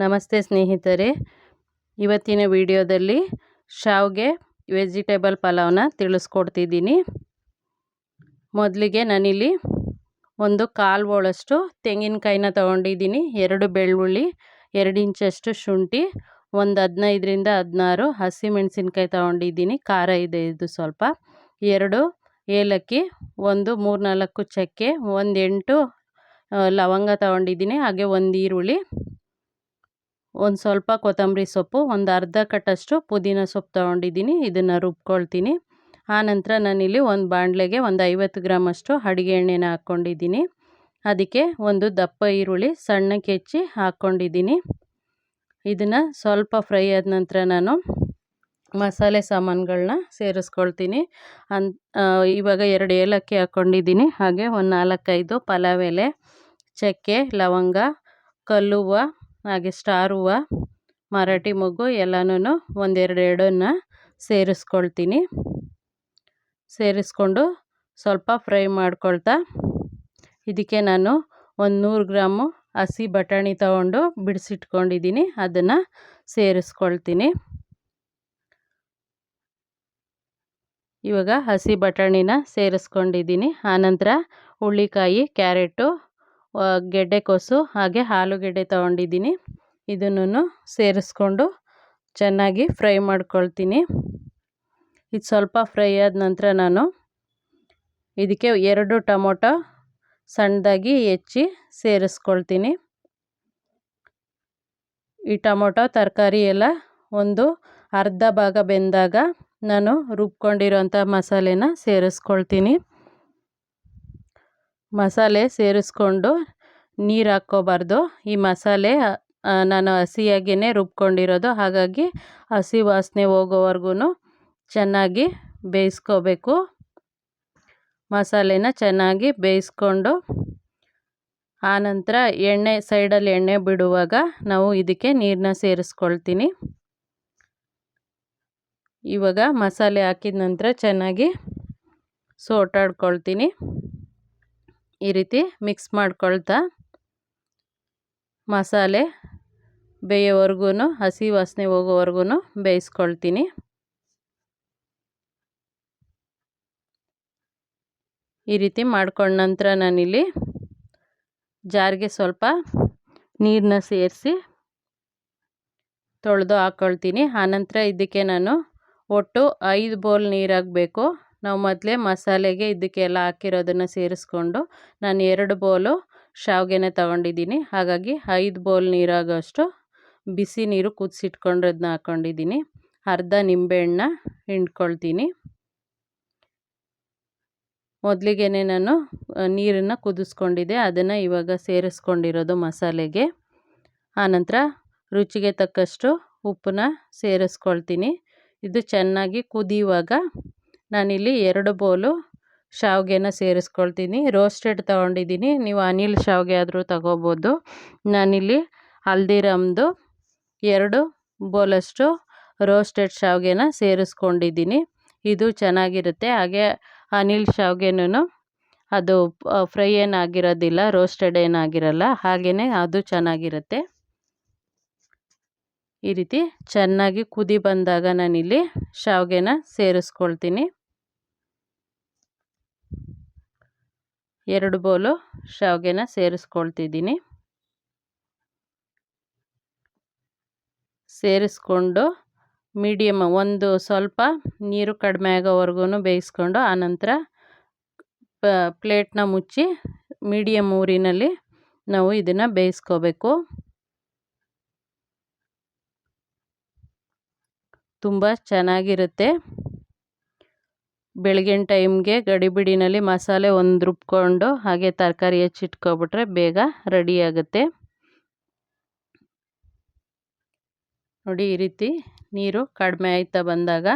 ನಮಸ್ತೆ ಸ್ನೇಹಿತರೆ. ಇವತ್ತಿನ ವಿಡಿಯೋದಲ್ಲಿ ಶಾವ್ಗೆ ವೆಜಿಟೇಬಲ್ ಪಲಾವ್ನ ತಿಳಿಸ್ಕೊಡ್ತಿದ್ದೀನಿ. ಮೊದಲಿಗೆ ನಾನಿಲ್ಲಿ ಒಂದು ಕಾಲು ಹೋಳಷ್ಟು ತೆಂಗಿನಕಾಯಿನ ತೊಗೊಂಡಿದ್ದೀನಿ. ಎರಡು ಬೆಳ್ಳುಳ್ಳಿ, ಎರಡು ಇಂಚಷ್ಟು ಶುಂಠಿ, ಒಂದು ಹದಿನೈದರಿಂದ ಹದಿನಾರು ಹಸಿಮೆಣಸಿನ್ಕಾಯಿ ತೊಗೊಂಡಿದ್ದೀನಿ. ಖಾರ ಇದೆ ಇದು ಸ್ವಲ್ಪ. ಎರಡು ಏಲಕ್ಕಿ, ಒಂದು ಮೂರು ನಾಲ್ಕು ಚಕ್ಕೆ, ಒಂದು ಎಂಟು ಲವಂಗ ತೊಗೊಂಡಿದ್ದೀನಿ. ಹಾಗೆ ಒಂದು ಈರುಳ್ಳಿ ಒಂದು ಸ್ವಲ್ಪ ಕೊತ್ತಂಬರಿ ಸೊಪ್ಪು, ಒಂದು ಅರ್ಧ ಕಟ್ಟಷ್ಟು ಪುದೀನ ಸೊಪ್ಪು ತೊಗೊಂಡಿದ್ದೀನಿ, ಇದನ್ನು ರುಬ್ಕೊಳ್ತೀನಿ. ಆನಂತರ ನಾನಿಲ್ಲಿ ಒಂದು ಬಾಣಲೆಗೆ ಒಂದು ಐವತ್ತು ಗ್ರಾಮಷ್ಟು ಅಡುಗೆ ಎಣ್ಣೆನ ಹಾಕ್ಕೊಂಡಿದ್ದೀನಿ. ಅದಕ್ಕೆ ಒಂದು ದಪ್ಪ ಈರುಳ್ಳಿ ಸಣ್ಣಕ್ಕೆ ಹೆಚ್ಚಿ ಹಾಕ್ಕೊಂಡಿದ್ದೀನಿ. ಇದನ್ನು ಸ್ವಲ್ಪ ಫ್ರೈ ಆದ ನಂತರ ನಾನು ಮಸಾಲೆ ಸಾಮಾನುಗಳನ್ನ ಸೇರಿಸ್ಕೊಳ್ತೀನಿ. ಅನ್ ಇವಾಗ ಎರಡು ಏಲಕ್ಕಿ ಹಾಕ್ಕೊಂಡಿದ್ದೀನಿ. ಹಾಗೆ ಒಂದು ನಾಲ್ಕೈದು ಪಲಾವ್ ಎಲೆ, ಚಕ್ಕೆ, ಲವಂಗ, ಕಲ್ಲುವ ಹಾಗೆ ಸ್ಟಾರ್, ಹೂವು, ಮರಾಠಿ ಮೊಗ್ಗು ಎಲ್ಲನೂ ಒಂದೆರಡು ಎರಡನ್ನು ಸೇರಿಸ್ಕೊಳ್ತೀನಿ. ಸೇರಿಸ್ಕೊಂಡು ಸ್ವಲ್ಪ ಫ್ರೈ ಮಾಡ್ಕೊಳ್ತಾ ಇದಕ್ಕೆ ನಾನು ಒಂದು ನೂರು ಗ್ರಾಮು ಹಸಿ ಬಟಾಣಿ ತಗೊಂಡು ಬಿಡಿಸಿಟ್ಕೊಂಡಿದ್ದೀನಿ. ಅದನ್ನು ಸೇರಿಸ್ಕೊಳ್ತೀನಿ. ಇವಾಗ ಹಸಿ ಬಟಾಣಿನ ಸೇರಿಸ್ಕೊಂಡಿದ್ದೀನಿ. ಆನಂತರ ಹುಳ್ಳಿಕಾಯಿ ಕ್ಯಾರೆಟು ಗೆಡ್ಡೆಕೋಸು ಹಾಗೆ ಆಲೂಗೆಡ್ಡೆ ತೊಗೊಂಡಿದ್ದೀನಿ. ಇದನ್ನು ಸೇರಿಸ್ಕೊಂಡು ಚೆನ್ನಾಗಿ ಫ್ರೈ ಮಾಡ್ಕೊಳ್ತೀನಿ. ಇದು ಸ್ವಲ್ಪ ಫ್ರೈ ಆದ ನಂತರ ನಾನು ಇದಕ್ಕೆ ಎರಡು ಟೊಮೊಟೊ ಸಣ್ಣದಾಗಿ ಹೆಚ್ಚಿ ಸೇರಿಸ್ಕೊಳ್ತೀನಿ. ಈ ಟೊಮೊಟೊ, ತರಕಾರಿ ಎಲ್ಲ ಒಂದು ಅರ್ಧ ಭಾಗ ಬೆಂದಾಗ ನಾನು ರುಬ್ಕೊಂಡಿರೋಂಥ ಮಸಾಲೆನ ಸೇರಿಸ್ಕೊಳ್ತೀನಿ. ಮಸಾಲೆ ಸೇರಿಸ್ಕೊಂಡು ನೀರು ಹಾಕ್ಕೋಬಾರ್ದು. ಈ ಮಸಾಲೆ ನಾನು ಹಸಿಯಾಗಿಯೇ ರುಬ್ಕೊಂಡಿರೋದು. ಹಾಗಾಗಿ ಹಸಿ ವಾಸನೆ ಹೋಗೋವರೆಗೂ ಚೆನ್ನಾಗಿ ಬೇಯಿಸ್ಕೋಬೇಕು. ಮಸಾಲೆನ ಚೆನ್ನಾಗಿ ಬೇಯಿಸ್ಕೊಂಡು ಆನಂತರ ಎಣ್ಣೆ, ಸೈಡಲ್ಲಿ ಎಣ್ಣೆ ಬಿಡುವಾಗ ನಾವು ಇದಕ್ಕೆ ನೀರನ್ನ ಸೇರಿಸ್ಕೊಳ್ತೀನಿ. ಇವಾಗ ಮಸಾಲೆ ಹಾಕಿದ ನಂತರ ಚೆನ್ನಾಗಿ ಸೋಟಾಡ್ಕೊಳ್ತೀನಿ. ಈ ರೀತಿ ಮಿಕ್ಸ್ ಮಾಡ್ಕೊಳ್ತಾ ಮಸಾಲೆ ಬೇಯೋವರೆಗೂ ಹಸಿ ವಾಸನೆ ಹೋಗೋವರೆಗೂ ಬೇಯಿಸ್ಕೊಳ್ತೀನಿ. ಈ ರೀತಿ ಮಾಡ್ಕೊಂಡ ನಂತರ ನಾನಿಲ್ಲಿ ಜಾರಿಗೆ ಸ್ವಲ್ಪ ನೀರನ್ನ ಸೇರಿಸಿ ತೊಳೆದು ಹಾಕ್ಕೊಳ್ತೀನಿ ಆನಂತರ ಇದಕ್ಕೆ ನಾನು ಒಟ್ಟು ಐದು ಬೌಲ್ ನೀರು ಹಾಕಬೇಕು ನಾವು ಮೊದಲೇ ಮಸಾಲೆಗೆ ಇದಕ್ಕೆಲ್ಲ ಹಾಕಿರೋದನ್ನು ಸೇರಿಸ್ಕೊಂಡು ನಾನು ಎರಡು ಬೌಲು ಶಾವಿಗೆನ ತಗೊಂಡಿದ್ದೀನಿ. ಹಾಗಾಗಿ ಐದು ಬೌಲ್ ನೀರಾಗೋಷ್ಟು ಬಿಸಿ ನೀರು ಕುದಿಸಿಟ್ಕೊಂಡಿರೋದನ್ನ ಹಾಕ್ಕೊಂಡಿದ್ದೀನಿ ಅರ್ಧ ನಿಂಬೆಹಣ್ಣ ಹಿಂಡ್ಕೊಳ್ತೀನಿ. ಮೊದಲಿಗೆ ನಾನು ನೀರನ್ನು ಕುದಿಸ್ಕೊಂಡಿದ್ದೆ. ಅದನ್ನು ಇವಾಗ ಸೇರಿಸ್ಕೊಂಡಿರೋದು ಮಸಾಲೆಗೆ. ಆನಂತರ ರುಚಿಗೆ ತಕ್ಕಷ್ಟು ಉಪ್ಪನ್ನ ಸೇರಿಸ್ಕೊಳ್ತೀನಿ. ಇದು ಚೆನ್ನಾಗಿ ಕುದಿಯುವಾಗ ನಾನಿಲ್ಲಿ ಎರಡು ಬೌಲು ಶಾವಿಗೆನ ಸೇರಿಸ್ಕೊಳ್ತೀನಿ. ರೋಸ್ಟೆಡ್ ತೊಗೊಂಡಿದ್ದೀನಿ. ನೀವು ಅನಿಲ್ ಶಾವಿಗೆ ಆದರೂ ತಗೋಬೋದು. ನಾನಿಲ್ಲಿ ಹಲ್ದಿರಾಮ್ದು ಎರಡು ಬೌಲಷ್ಟು ರೋಸ್ಟೆಡ್ ಶಾವಿಗೆನ ಸೇರಿಸ್ಕೊಂಡಿದ್ದೀನಿ. ಇದು ಚೆನ್ನಾಗಿರುತ್ತೆ. ಹಾಗೆ ಅನಿಲ್ ಶಾವಿಗೆನೂ ಅದು ಫ್ರೈ ಏನಾಗಿರೋದಿಲ್ಲ, ರೋಸ್ಟೆಡ್ ಏನಾಗಿರಲ್ಲ ಹಾಗೆಯೇ ಅದು ಚೆನ್ನಾಗಿರುತ್ತೆ. ಈ ರೀತಿ ಚೆನ್ನಾಗಿ ಕುದಿ ಬಂದಾಗ ನಾನಿಲ್ಲಿ ಶಾವಿಗೆನ ಸೇರಿಸ್ಕೊಳ್ತೀನಿ. ಎರಡು ಬೌಲು ಶಾವಿಗೆನ ಸೇರಿಸ್ಕೊಳ್ತಿದ್ದೀನಿ. ಸೇರಿಸ್ಕೊಂಡು ಮೀಡಿಯಮ್ ಒಂದು ಸ್ವಲ್ಪ ನೀರು ಕಡಿಮೆ ಆಗೋವರೆಗೂ ಬೇಯಿಸ್ಕೊಂಡು ಆನಂತರ ಪ್ಲೇಟ್ನ ಮುಚ್ಚಿ ಮೀಡಿಯಮ್ ಊರಿನಲ್ಲಿ ನಾವು ಇದನ್ನು ಬೇಯಿಸ್ಕೋಬೇಕು. ತುಂಬ ಚೆನ್ನಾಗಿರುತ್ತೆ. ಬೆಳಗಿನ ಟೈಮ್ಗೆ ಗಡಿಬಿಡಿನಲ್ಲಿ ಮಸಾಲೆ ಒಂದು ರುಬ್ಕೊಂಡು ಹಾಗೆ ತರಕಾರಿ ಹೆಚ್ಚಿಟ್ಕೊಬಿಟ್ರೆ ಬೇಗ ರೆಡಿಯಾಗುತ್ತೆ ನೋಡಿ ಈ ರೀತಿ ನೀರು ಕಡಿಮೆ ಆಯ್ತಾ ಬಂದಾಗ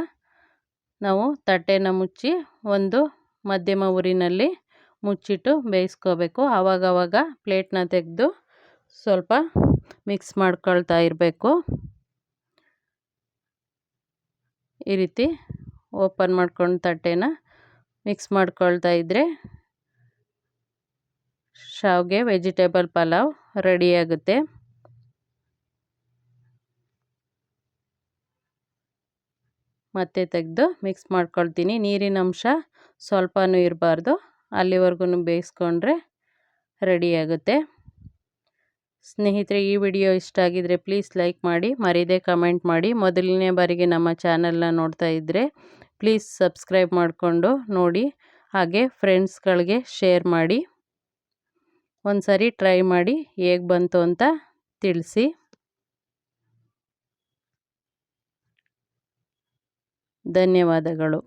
ನಾವು ತಟ್ಟೆನ ಮುಚ್ಚಿ ಒಂದು ಮಧ್ಯಮ ಊರಿನಲ್ಲಿ ಮುಚ್ಚಿಟ್ಟು ಬೇಯಿಸ್ಕೋಬೇಕು. ಆವಾಗವಾಗ ಪ್ಲೇಟ್ನ ತೆಗೆದು ಸ್ವಲ್ಪ ಮಿಕ್ಸ್ ಮಾಡ್ಕೊಳ್ತಾ ಇರಬೇಕು. ಈ ರೀತಿ ಓಪನ್ ಮಾಡ್ಕೊಂಡು ತಟ್ಟೆನ ಮಿಕ್ಸ್ ಮಾಡ್ಕೊಳ್ತಾ ಇದ್ದರೆ ಶಾವ್ಗೆ ವೆಜಿಟೇಬಲ್ ಪಲಾವ್ ರೆಡಿಯಾಗುತ್ತೆ ಮತ್ತೆ ತೆಗೆದು ಮಿಕ್ಸ್ ಮಾಡ್ಕೊಳ್ತೀನಿ. ನೀರಿನ ಅಂಶ ಸ್ವಲ್ಪನೂ ಇರಬಾರ್ದು. ಅಲ್ಲಿವರೆಗೂ ಬೇಯಿಸ್ಕೊಂಡ್ರೆ ರೆಡಿಯಾಗುತ್ತೆ ಸ್ನೇಹಿತರೆ, ಈ ವಿಡಿಯೋ ಇಷ್ಟ ಆಗಿದರೆ ಪ್ಲೀಸ್ ಲೈಕ್ ಮಾಡಿ, ಮರೀದೆ ಕಮೆಂಟ್ ಮಾಡಿ. ಮೊದಲನೇ ಬಾರಿಗೆ ನಮ್ಮ ಚಾನಲ್ನ ನೋಡ್ತಾ ಇದ್ದರೆ ಪ್ಲೀಸ್ ಸಬ್ಸ್ಕ್ರೈಬ್ ಮಾಡಿಕೊಂಡು ನೋಡಿ, ಹಾಗೆ ಫ್ರೆಂಡ್ಸ್ಗಳಿಗೆ ಶೇರ್ ಮಾಡಿ. ಒಂದು ಸರಿ ಟ್ರೈ ಮಾಡಿ, ಹೇಗೆ ಬಂತು ಅಂತ ತಿಳಿಸಿ. ಧನ್ಯವಾದಗಳು.